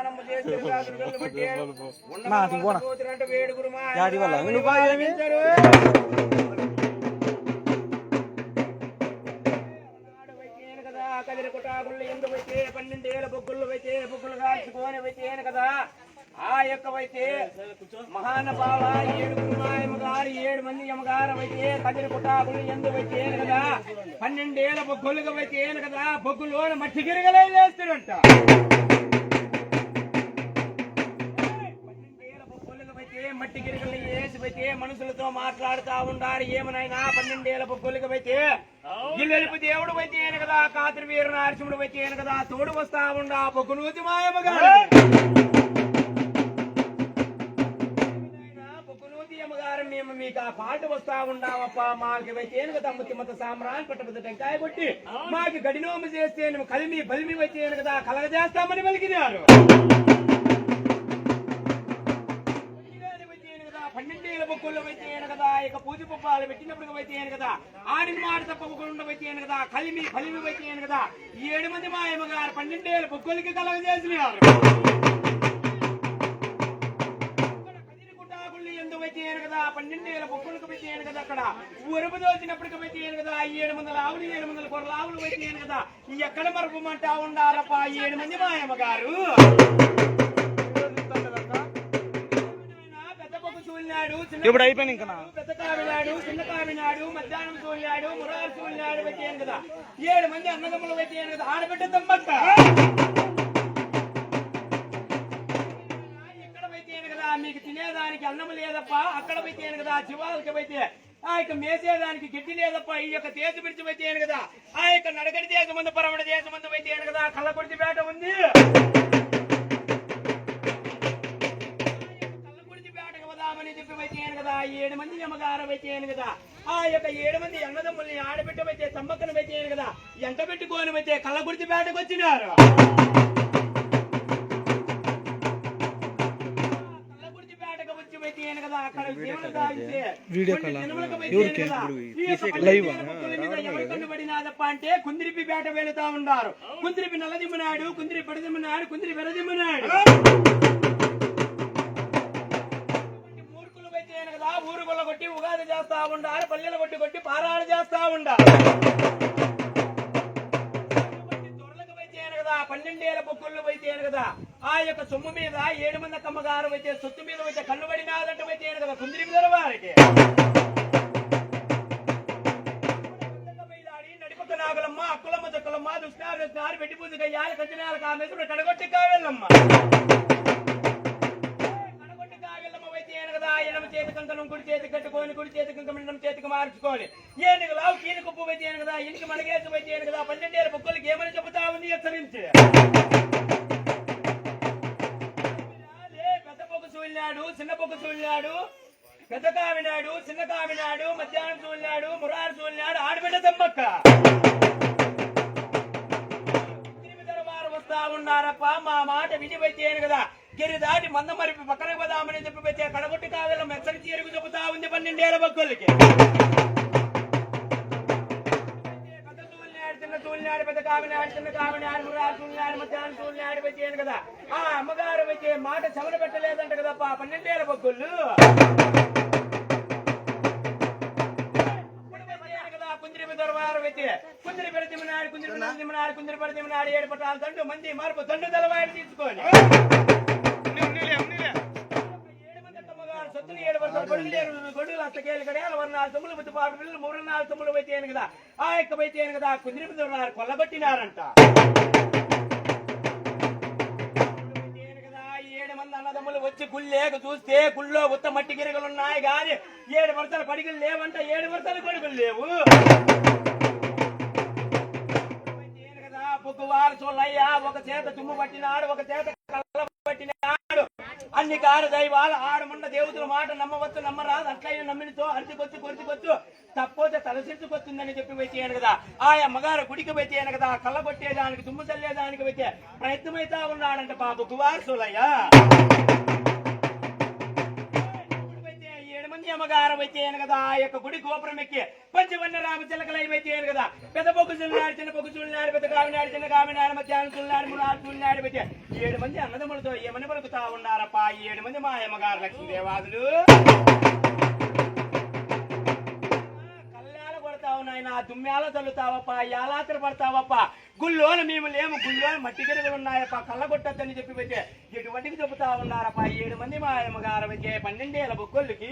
మా, అది పోనా. యాడి వల్ల? నువ్వు బాగా ఏమి? ఆలకించరు. నాడు వచ్చేను కదా కదిరి కుటాకుళ్ళు ఎందుకు వచ్చే పన్నెండేళ్ళ బొగ్గులు కాల్చుకొని వచ్చేను కదా ఆ యొక్క అయితే మహానుభావ ఏడుగురు మా యమగారు ఏడు మంది యమగారు అయితే కదిరి కుటాకులు ఎందుకు వచ్చేను కదా పన్నెండేళ్ళ బొగ్గులుగా వచ్చేను కదా బొగ్గులోన మట్టి గిరిగలే వేస్తుడంట మట్టి గిరిగలు వేసి వచ్చే మనుషులతో మాట్లాడుతా ఉండారు ఏమనైనా పన్నెండేళ్ళ బొగ్గులుగా వచ్చే ఇల్లెలుపు దేవుడు వచ్చేను కదా కాతిరి వీర నరసింహుడు వచ్చేను కదా తోడు వస్తా ఉండా బొగ్గు నూతి మేము మీకు ఆ పాట వస్తా ఉండావప్ప మాకు వచ్చేను కదా ముత్తి మొత్తం సామ్రాన్ పట్టబద్ద టెంకాయ కొట్టి మాకు గడినోము చేస్తే కలిమి బలిమి వచ్చేను కదా కలగ చేస్తామని పలికినారు బొక్కుల్లో వచ్చేయను కదా ఇక పూజ పుప్పాలు పెట్టినప్పుడు వచ్చేయను కదా ఆడిన మాట తప్పకుండా వచ్చేయను కదా కలిమి కలిమి వచ్చేయను కదా. ఏడు మంది మా అమ్మగారు పన్నెండేళ్ళ బొక్కులకి కలగ చేసినారు. ఎందుకు కదా పన్నెండేళ్ళ బొక్కులకు వచ్చేయను కదా అక్కడ. ఉరుపు దోచినప్పటికి వచ్చేయను కదా ఏడు వందల ఆవులు ఏడు వందల కొరల ఆవులు వచ్చేయను కదా. ఎక్కడ మరపమంటా ఉండాలప్ప ఏడు మంది మా అమ్మగారు? చిన్న ఇప్పుడు అయిపోయింది ఇంకా పెద్ద కావినాడు చిన్న కావినాడు మధ్యాహ్నం చూలినాడు మురారు చూలినాడు వచ్చాను కదా. ఏడు మంది అన్నదమ్ములు వచ్చాను కదా. ఆడబిడ్డ తమ్మక్క ఇక్కడ వచ్చాను కదా? మీకు తినేదానికి అన్నం లేదప్ప అక్కడ వచ్చాను కదా. శివాలకి అయితే ఆ యొక్క మేసేదానికి గిడ్డి లేదప్ప ఈ యొక్క తేజ పిడిచి వచ్చాను కదా. ఆ యొక్క నడగడి దేశం ముందు పరమణ దేశం ముందు వచ్చాను కదా కళ్ళకొడిచి పేట ఉంది. అమ్మగారు వచ్చాను కదా? ఆ యొక్క ఏడు మంది అన్నదమ్ముల్ని ఆడబిడ్డ వచ్చే సమ్మక్కను వచ్చాను కదా? ఎంట పెట్టుకొని వచ్చే కళ్ళకుడిచి పేటకు వచ్చినారు అంటే కుందిరిపి పేట వెళుతా ఉన్నారు. కుందిరిపి నల్లదిమ్మనాడు కుందిరి పడదిమ్మనాడు కుందిరి వెరదిమ్మనాడు ఊరు గొల్ల కొట్టి ఉగాది చేస్తా ఉండారు పల్లెల కొట్టి కొట్టి పారాలు చేస్తా ఉండా. కదా పన్నెండేళ్ళ బొక్కుల్లో అయితే కదా. ఆ యొక్క సొమ్ము మీద ఏడు మంది కమ్మగారు అయితే సొత్తు మీద వచ్చే కన్నుబడినాదంటే అయితే కదా కుందిరి మీద వారికి. బయలాడి నడిపక్క నాగలమ్మ అక్కులమ్మ చక్కలమ్మ దుష్ణారు నారు పెట్టి పూజ కయ్యాలి కంచినాల కడగొట్టి కావాలమ్మా చేతి కంకణం కుడి చేతి కట్టుకొని కుడి చేతి కంకణం చేతికి మార్చుకోని ఏనుగు లావు కీని కుప్పు వచ్చేయను కదా ఇంటికి మనకేసు వచ్చేయను కదా పన్నెండేళ్ళ బొక్కలకి ఏమని చెబుతా ఉంది హెచ్చరించి? పెద్ద పొగ్గు చూలినాడు చిన్న పొగ్గు చూలినాడు పెద్ద కావినాడు చిన్న కావినాడు మధ్యాహ్నం చూలినాడు మురారు చూలినాడు ఆడబిడ్డ తమ్మక్క వస్తా ఉన్నారప్ప మా మాట విని వచ్చేయను కదా. గిరి దాటి మంద పక్కన పోదామని చెప్పి పెట్టే కడగొట్టి కావేళ మెచ్చని చీరకు చెబుతా ఉంది పన్నెండేళ్ళ బొక్కలకి పెద్ద తూలినాడు చిన్న తూలినాడు పెద్ద కావినాడు చిన్న కావినాడు మురారు తూలినాడు మధ్యాహ్నం తూలినాడు వచ్చేయను కదా. ఆ అమ్మగారు వచ్చే మాట చెమట పెట్టలేదంట కదా పన్నెండేళ్ళ బొక్కులు కుందిరి దొరవారు వచ్చి కుందిరి పెడతిమనాడు కుందిరి పెడతిమనాడు కుందిరి పెడతిమనాడు ఏడు పట్టాలు దండు మంది మార్పు దండు తెలవాడు తీసుకొని ఆ యొక్క వచ్చేయను కదా కుందిరి దొరవారు కొల్లగొట్టినారంట వచ్చేయను కదా, ఏడు మంది అన్నదమ్ములు వచ్చి గుళ్ళేక చూస్తే గుళ్ళో ఉత్త మట్టి గిరిగలు ఉన్నాయి. కానీ ఏడు వరుసల పడిగలు లేవంట ఏడు వరుసల కొడుకులు లేవు. వచ్చేయను కదా చూడయ్యా ఒక చేత తుమ్ము పట్టినాడు ఒక చేత అన్ని కారు దైవాలు ఆడమున్న దేవుతుల మాట నమ్మవచ్చు నమ్మరాదు. అట్లయినా నమ్మినతో అరిచికొచ్చు కొరిచికొచ్చు తప్పోతే తలసించుకొచ్చిందని చెప్పి వచ్చేయను కదా. ఆయా మగారు గుడికి పెట్టేయను కదా. కళ్ళ కొట్టేదానికి తుమ్ము చల్లేదానికి పెట్టే ప్రయత్నమైతా ఉన్నాడంట బాబు. కువార్సులయ్యా. చూలయ్యా అమ్మగారు వచ్చేయను కదా ఆ యొక్క గుడి గోపురం ఎక్కి పంచవన్న రామ చిలకలై వచ్చేయను కదా. పెద్ద బొగ్గు చున్నాడు చిన్న బొగ్గు చున్నాడు పెద్ద కామినాడు చిన్న కామినాడు మధ్యాహ్నం చున్నాడు మూడు చున్నాడు వచ్చే ఏడు మంది అన్నదమ్ములతో ఏమని బ్రతుకుతా ఉన్నారప్ప? ఏడు మంది మా అమ్మగారు లక్ష్మీదేవాదులు. నాయన దుమ్మ్యాల చల్లుతావప్ప యాలాత్ర పడతావప్ప. గుళ్ళోన మేము లేము గుళ్ళోన మట్టి గిరగలు ఉన్నాయప్ప. కళ్ళగొట్టద్దని చెప్పి పెట్టే ఎటువంటికి చెబుతా ఉన్నారప్ప. ఏడు మంది మా అమ్మగారు వచ్చే పన్నెండేళ్ళ బొక్కొళ్ళకి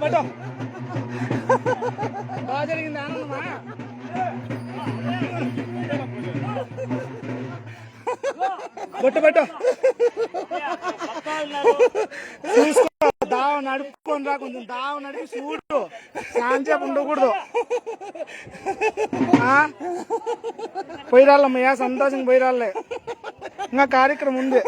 పట్టు. బాగా జరిగింది ఆనందమా? బొట్టు పెట్టు. చూసుకో దావ నడుపుకొని రా కొంచెం దావ నడిపి చూడు. సాంచేపు ఉండకూడదు. ఆ? పోయి రాళ్ళమ్మయ్యా సంతోషంగా పోయి రాళ్ళే ఇంకా కార్యక్రమం ఉంది.